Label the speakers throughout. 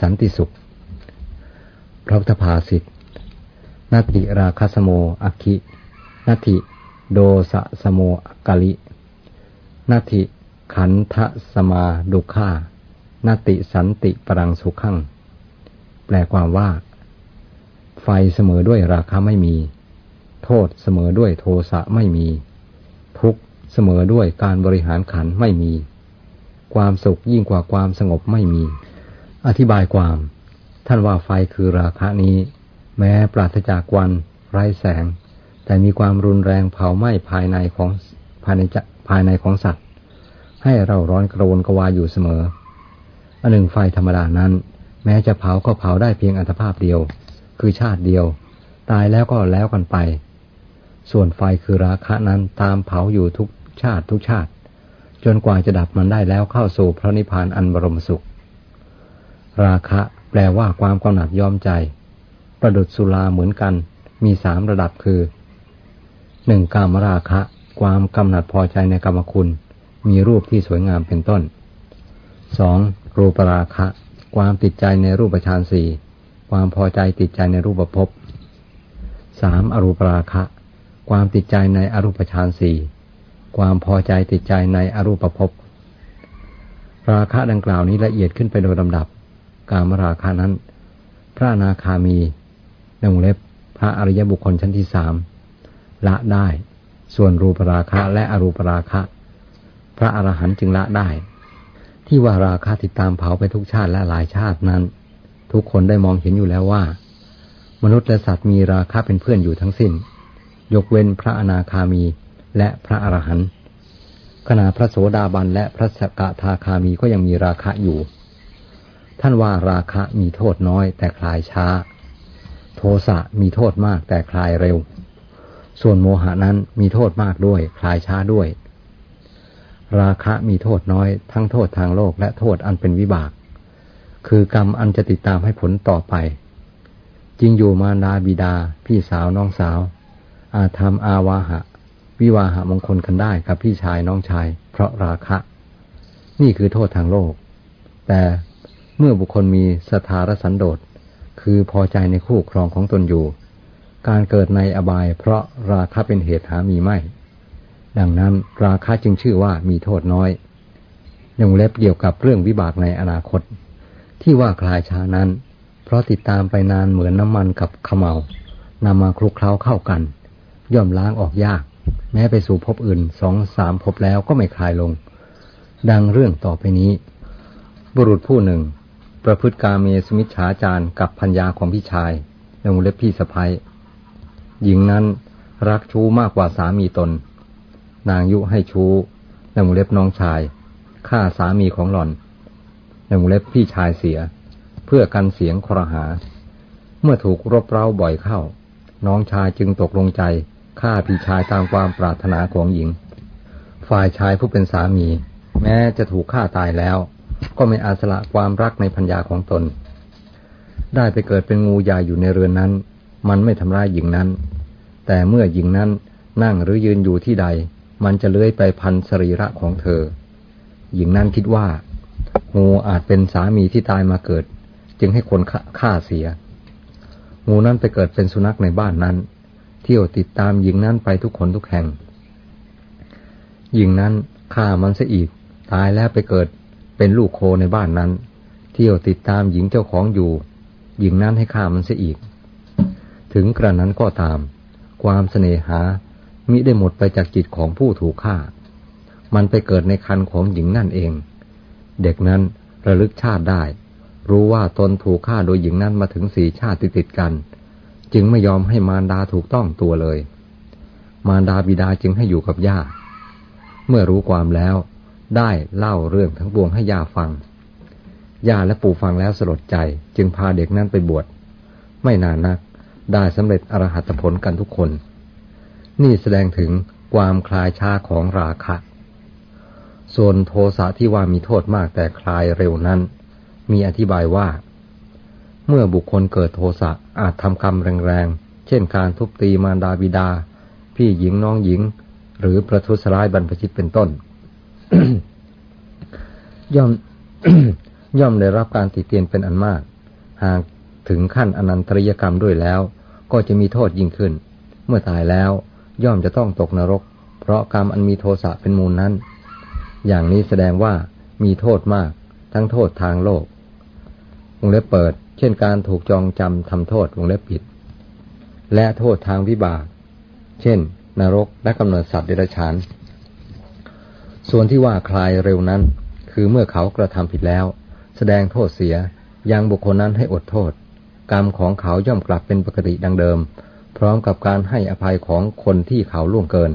Speaker 1: สันติสุข พระพุทธภาสิทธนาติราคสโมอัคินาติโดสะสโมอักาลินาติขันทะสมาดุขานาติสันติปรังสุขัง แปลความว่า ไฟเสมอด้วยราคาไม่มี โทษเสมอด้วยโทสะไม่มี ทุกข์เสมอด้วยการบริหารขันไม่มี ความสุขยิ่งกว่าความสงบไม่มี อธิบายความ ท่านว่าไฟคือราคะนี้ แม้ปราศจากวันไร้แสง แต่มีความรุนแรงเผาไหม้ภายในของภายในจะภายในของสัตว์ ให้เราร้อนกระวนกระวายอยู่เสมออันหนึ่งไฟธรรมดานั้น แม้จะเผาก็เผาได้เพียงอัตภาพเดียว คือชาติเดียว ตายแล้วก็แล้วกันไป ส่วนไฟคือราคะนั้นตามเผาอยู่ทุกชาติทุกชาติ จนกว่าจะดับมันได้แล้วเข้าสู่พระนิพพานอันบรมสุข ราคะแปลว่าความกำหนัดยอมใจ ประดุดสุราเหมือนกัน มีสามระดับคือหนึ่งกามราคะ ความกำหนัดพอใจในกรรมคุณ มีรูปที่สวยงามเป็นต้นสองรูปราคะ ความติดใจในรูปฌานสี่ความพอใจติดใจในรูปภพสามอรูปราคะ ความติดใจในอรูปฌานสี่ความพอใจติดใจในอรูปภพราคะดังกล่าวนี้ละเอียดขึ้นไปโดยลำดับ กามราคะนั้น พระอนาคามีในวงเล็บพระอริยบุคคลชั้นที่สามละได้ ส่วนรูปราคะและอรูปราคะ พระอรหันต์จึงละได้ ที่ว่าราคะติดตามเผาไปทุกชาติและหลายชาตินั้น ทุกคนได้มองเห็นอยู่แล้วว่า มนุษย์และสัตว์มีราคะเป็นเพื่อนอยู่ทั้งสิ้น ยกเว้นพระอนาคามีและพระอรหันต์ขณะพระโสดาบันและพระสกทาคามีก็ยังมีราคะอยู่ ท่านว่าราคะมีโทษน้อยแต่คลายช้า โทสะมีโทษมากแต่คลายเร็ว ส่วนโมหะนั้นมีโทษมากด้วย คลายช้าด้วย ราคะมีโทษน้อย ทั้งโทษทางโลกและโทษอันเป็นวิบาก คือกรรมอันจะติดตามให้ผลต่อไป จริงอยู่มารดาบิดา พี่สาวน้องสาว อาธรรมอาวาหะ วิวาหะมงคลกันได้กับพี่ชายน้องชาย เพราะราคะ นี่คือโทษทางโลก แต่ เมื่อบุคคลมีสถารสันโดษคือพอใจในคู่ครองของตนอยู่ การเกิดในอบายเพราะราคะเป็นเหตุหามีไม่ ดังนั้นราคะจึงชื่อว่ามีโทษน้อยยังเล็บเกี่ยวกับเรื่องวิบากในอนาคต ที่ว่าคลายช้านั้น เพราะติดตามไปนานเหมือนน้ำมันกับขมเมานำมาคลุกเคล้าเข้ากัน ย่อมล้างออกยาก แม้ไปสู่ภพอื่นสองสามภพแล้วก็ไม่คลายลง ดังเรื่องต่อไปนี้ บุรุษผู้หนึ่ง ประพฤติกาเมสมิชฌาจารกับพัญญาของพี่ชายในวงเล็บพี่สะพ้ยหญิงนั้นรักชู้มากกว่าสามีตน นางยุให้ชู้ในวงเล็บน้องชายฆ่าสามีของหล่อนในวงเล็บพี่ชายเสีย เพื่อกันเสียงครหา เมื่อถูกรบเร้าบ่อยเข้า น้องชายจึงตกลงใจฆ่าพี่ชายตามความปรารถนาของหญิง ฝ่ายชายผู้เป็นสามี แม้จะถูกฆ่าตายแล้ว ก็ไม่อาสละความรักในพัญญาของตน ได้ไปเกิดเป็นงูใหญ่อยู่ในเรือนนั้น มันไม่ทำร้ายหญิงนั้น แต่เมื่อหญิงนั้นนั่งหรือยืนอยู่ที่ใด มันจะเลื้อยไปพันสรีระของเธอ หญิงนั้นคิดว่า งูอาจเป็นสามีที่ตายมาเกิด จึงให้คนฆ่าเสีย งูนั้นไปเกิดเป็นสุนัขในบ้านนั้น เที่ยวติดตามหญิงนั้นไปทุกคนทุกแห่ง หญิงนั้นฆ่ามันเสียอีก ตายแล้วไปเกิด เป็นลูกโคในบ้านนั้น เที่ยวติดตามหญิงเจ้าของอยู่ หญิงนั้นให้ฆ่ามันเสียอีก ถึงกระนั้นก็ตาม ความเสน่หามิได้หมดไปจากจิตของผู้ถูกฆ่า มันไปเกิดในคันของหญิงนั่นเอง เด็กนั้นระลึกชาติได้ รู้ว่าตนถูกฆ่าโดยหญิงนั้นมาถึงสี่ชาติติดกัน จึงไม่ยอมให้มารดาถูกต้องตัวเลย มารดาบิดาจึงให้อยู่กับย่า เมื่อรู้ความแล้ว ได้เล่าเรื่องทั้งปวงให้ย่าฟัง ย่าและปู่ฟังแล้วสลดใจจึงพาเด็กนั้นไปบวช ไม่นานนักได้สำเร็จอรหัตผลกันทุกคน นี่แสดงถึงความคลายช้าของราคะ ส่วนโทสะที่ว่ามีโทษมากแต่คลายเร็วนั้น มีอธิบายว่า เมื่อบุคคลเกิดโทสะอาจทำกรรมแรงๆ เช่นการทุบตีมารดาบิดา พี่หญิงน้องหญิง หรือประทุษร้ายบรรพชิตเป็นต้น ย่อม ย่อมได้รับการติเตียนเป็นอันมาก หากถึงขั้นอนันตริยกรรมด้วยแล้ว ก็จะมีโทษยิ่งขึ้น เมื่อตายแล้ว ย่อมจะต้องตกนรก เพราะกรรมอันมีโทสะเป็นมูลนั้น อย่างนี้แสดงว่ามีโทษมาก ทั้งโทษทางโลกวงเล็บเปิด เช่นการถูกจองจำทำโทษวงเล็บปิด และโทษทางวิบาก เช่น นรกและกำเนิดสัตว์เดรัจฉาน ส่วนที่ว่าคลายเร็วนั้น คือเมื่อเขากระทำผิดแล้ว แสดงโทษเสียยังบุคคลนั้นให้อดโทษ กรรมของเขาย่อมกลับเป็นปกติดังเดิม พร้อมกับการให้อภัยของคนที่เขาล่วงเกิน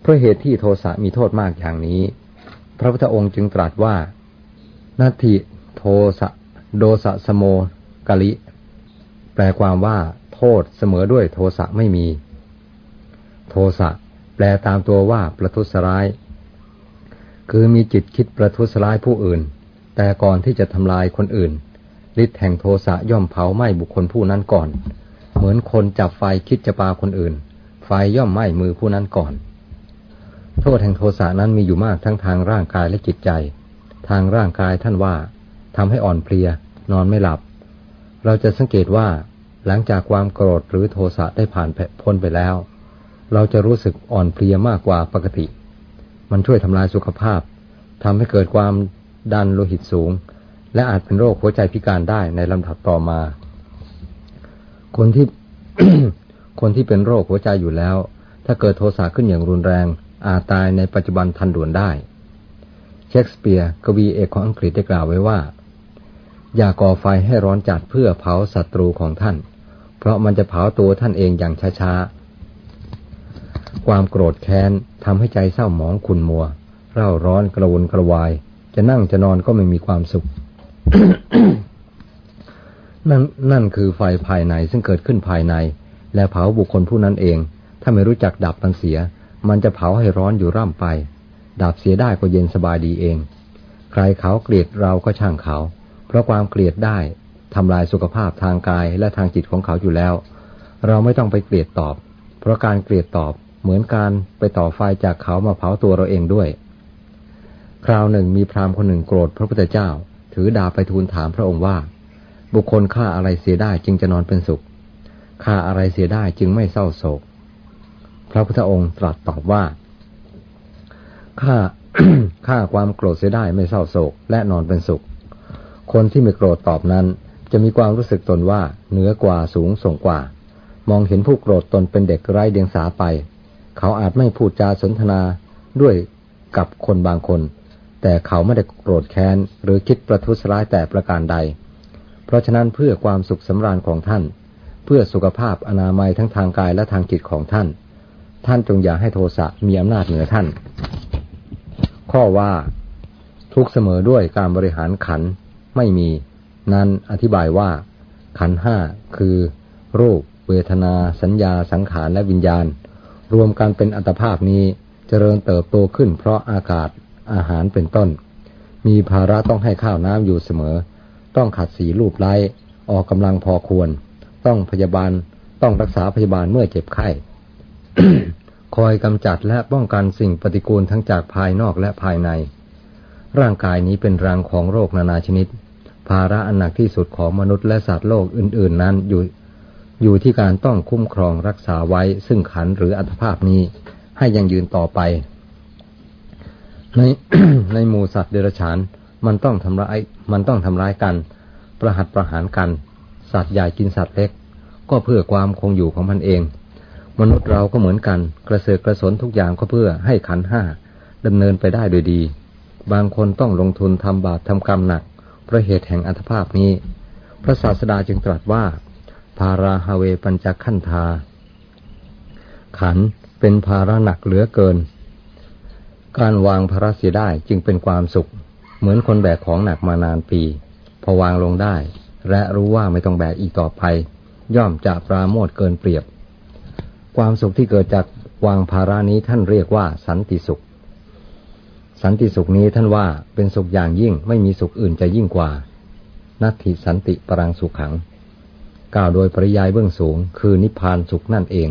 Speaker 1: เพราะเหตุที่โทสะมีโทษมากอย่างนี้ พระพุทธองค์จึงตรัสว่านาทิโทสะโดสะสโมกะลิ แปลความว่า โทษเสมอด้วยโทสะไม่มี โทสะแปลตามตัวว่าประทุษร้าย คือมีจิตคิดประทุษร้ายผู้อื่น แต่ก่อนที่จะทำลายคนอื่นฤทธิ์แห่งโทสะย่อมเผาไหม้บุคคลผู้นั้นก่อน เหมือนคนจับไฟคิดจะปาคนอื่น ไฟย่อมไหม้มือผู้นั้นก่อน โทษแห่งโทสะนั้นมีอยู่มากทั้งทางร่างกายและจิตใจ ทางร่างกายท่านว่าทำให้อ่อนเพลีย นอนไม่หลับ เราจะสังเกตว่า หลังจากความโกรธหรือโทสะได้ผ่านพ้นไปแล้ว เราจะรู้สึกอ่อนเพลียมากกว่าปกติ มันช่วยทำลายสุขภาพทำให้เกิดความดันโลหิตสูง และอาจเป็นโรคหัวใจพิการได้ในลำดับต่อมา คนที่คนที่เป็นโรคหัวใจอยู่แล้ว ถ้าเกิดโทสะขึ้นอย่างรุนแรง อาจตายในปัจจุบันทันด่วนได้ เชคสเปียร์กวีเอกของอังกฤษได้กล่าวไว้ว่า อย่าก่อไฟให้ร้อนจัดเพื่อเผาศัตรูของท่าน เพราะมันจะเผาตัวท่านเองอย่างช้าๆ ความโกรธแค้นทำให้ใจเศร้าหมองขุ่นมัว เร่าร้อนกระวนกระวาย จะนั่งจะนอนก็ไม่มีความสุข นั่นนั่นคือไฟภายในซึ่งเกิดขึ้นภายใน และเผาบุคคลผู้นั้นเอง ถ้าไม่รู้จักดับมันเสีย มันจะเผาให้ร้อนอยู่ร่ำไป ดับเสียได้ก็เย็นสบายดีเอง ใครเขาเกลียดเราก็ช่างเขา เพราะความเกลียดได้ทำลายสุขภาพทางกายและทางจิตของเขาอยู่แล้ว เราไม่ต้องไปเกลียดตอบ เพราะการเกลียดตอบ เหมือนการไปต่อไฟจากเขามาเผาตัวเราเองด้วย คราวหนึ่งมีพราหมณ์คนหนึ่งโกรธพระพุทธเจ้า ถือดาบไปทูลถามพระองค์ว่า บุคคลฆ่าอะไรเสียได้จึงจะนอนเป็นสุขฆ่าอะไรเสียได้จึงไม่เศร้าโศก พระพุทธองค์ตรัสตอบว่าฆ่าฆ่าความโกรธเสียได้ไม่เศร้าโศก และนอนเป็นสุข คนที่ไม่โกรธตอบนั้น จะมีความรู้สึกตนว่าเหนือกว่าสูงส่งกว่า มองเห็นผู้โกรธตนเป็นเด็กไร้เดียงสาไป เขาอาจไม่พูดจาสนทนาด้วยกับคนบางคน แต่เขาไม่ได้โกรธแค้น หรือคิดประทุษร้ายแต่ประการใด เพราะฉะนั้นเพื่อความสุขสำราญของท่าน เพื่อสุขภาพอนามัยทั้งทางกายและทางจิตของท่าน ท่านจงอย่าให้โทสะมีอำนาจเหนือท่าน ข้อว่า ทุกเสมอด้วยการบริหารขันไม่มี นั้นอธิบายว่า ขันห้าคือ รูป เวทนา สัญญาสังขารและวิญญาณ รวมกันเป็นอัตภาพนี้เจริญเติบโตขึ้นเพราะอากาศอาหารเป็นต้น มีภาระต้องให้ข้าวน้ำอยู่เสมอ ต้องขัดสีรูปไล้ออกกำลังพอควร ต้องพยาบาลต้องรักษาพยาบาลเมื่อเจ็บไข้คอยกำจัดและป้องกันสิ่งปฏิกูลทั้งจากภายนอกและภายใน ร่างกายนี้เป็นรังของโรคนานาชนิด ภาระอันหนักที่สุดของมนุษย์และสัตว์โลกอื่น ๆ นั้นอยู่ อยู่ที่การต้องคุ้มครองรักษาไว้ซึ่งขันหรืออัตภาพนี้ ให้ยังยืนต่อไป ในในหมู่สัตว์เดรัจฉานมันต้องทำร้ายมันต้องทำร้ายกัน ประหัตประหารกัน สัตว์ใหญ่กินสัตว์เล็ก ก็เพื่อความคงอยู่ของมันเอง มนุษย์เราก็เหมือนกัน กระเสือกกระสนทุกอย่างก็เพื่อให้ขันห้าดำเนินไปได้โดยดี บางคนต้องลงทุนทำบาปทำกรรมหนักเพราะเหตุแห่งอัตภาพนี้ พระศาสดาจึงตรัสว่า ภาราฮาเวปัญจขันธา ขันเป็นภาระหนักเหลือเกิน การวางภาระเสียได้จึงเป็นความสุข เหมือนคนแบกของหนักมานานปี พอวางลงได้ และรู้ว่าไม่ต้องแบกอีกต่อไป ย่อมจะปราโมทเกินเปรียบ ความสุขที่เกิดจากวางภาระนี้ท่านเรียกว่าสันติสุข สันติสุขนี้ท่านว่าเป็นสุขอย่างยิ่งไม่มีสุขอื่นจะยิ่งกว่า นัตถิสันติปรังสุขขัง กล่าวโดยปริยายเบื้องสูง คือนิพพานสุขนั่นเอง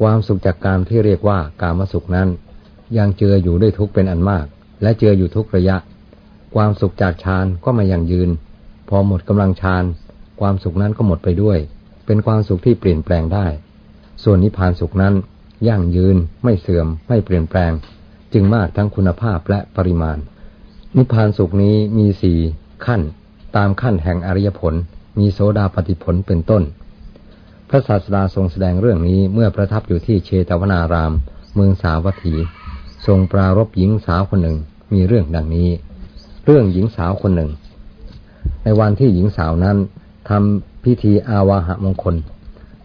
Speaker 1: ความสุขจากการที่เรียกว่ากามสุขนั้น ยังเจืออยู่ด้วยทุกเป็นอันมาก และเจืออยู่ทุกระยะ ความสุขจากฌานก็ไม่ยั่งยืน พอหมดกำลังฌานความสุขนั้นก็หมดไปด้วย เป็นความสุขที่เปลี่ยนแปลงได้ ส่วนนิพพานสุขนั้นยั่งยืน ไม่เสื่อม ไม่เปลี่ยนแปลง จึงมากทั้งคุณภาพและปริมาณ นิพพานสุขนี้มีสี่ขั้น ตามขั้นแห่งอริยผล มีโสดาปฏิผลเป็นต้น พระศาสดาทรงแสดงเรื่องนี้เมื่อประทับอยู่ที่เชตวนาราม เมืองสาวัตถี ทรงปรารบหญิงสาวคนหนึ่งมีเรื่องดังนี้ เรื่องหญิงสาวคนหนึ่ง ในวันที่หญิงสาวนั้นทำพิธีอาวาหะมงคล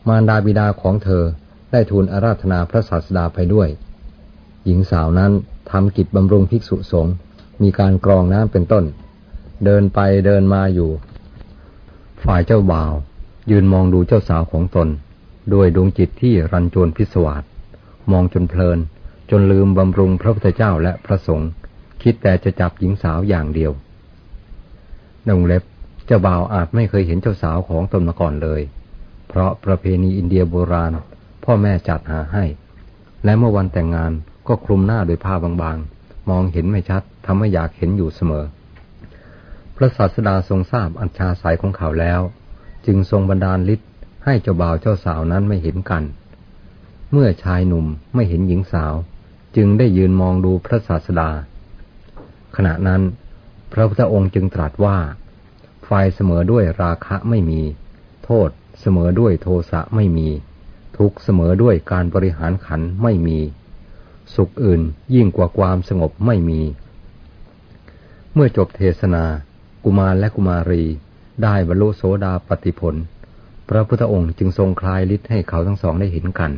Speaker 1: มารดาบิดาของเธอได้ทูลอาราธนาพระศาสดาไปด้วย หญิงสาวนั้นทำกิจบำรุงภิกษุสงฆ์มีการกรองน้ำเป็นต้น เดินไปเดินมาอยู่ ฝ่ายเจ้าบ่าว ยืนมองดูเจ้าสาวของตน ด้วยดวงจิตที่รันจวนพิศวาสมองจนเพลิน จนลืมบำรุงพระพุทธเจ้าและพระสงฆ์คิดแต่จะจับหญิงสาวอย่างเดียวดงเล็บเจ้าบ่าวอาจไม่เคยเห็นเจ้าสาวของตนมาก่อนเลย เพราะประเพณีอินเดียโบราณ พ่อแม่จัดหาให้ และเมื่อวันแต่งงานก็คลุมหน้าด้วยผ้าบางๆ มองเห็นไม่ชัดทำให้อยากเห็นอยู่เสมอ พระศาสดาทรงทราบอัญชาสายของเขาแล้ว จึงทรงบันดาลฤทธิ์ให้เจ้าบ่าวเจ้าสาวนั้นไม่เห็นกัน เมื่อชายหนุ่มไม่เห็นหญิงสาว จึงได้ยืนมองดูพระศาสดา ขณะนั้น พระพุทธองค์จึงตรัสว่า ไฟเสมอด้วยราคะไม่มี โทษเสมอด้วยโทสะไม่มี ทุกเสมอด้วยการบริหารขันไม่มี สุขอื่นยิ่งกว่าความสงบไม่มี เมื่อจบเทศนา กุมารและกุมารีได้บรรลุโสดาปติผล พระพุทธองค์จึงทรงคลายฤทธิ์ให้เขาทั้งสองได้เห็นกัน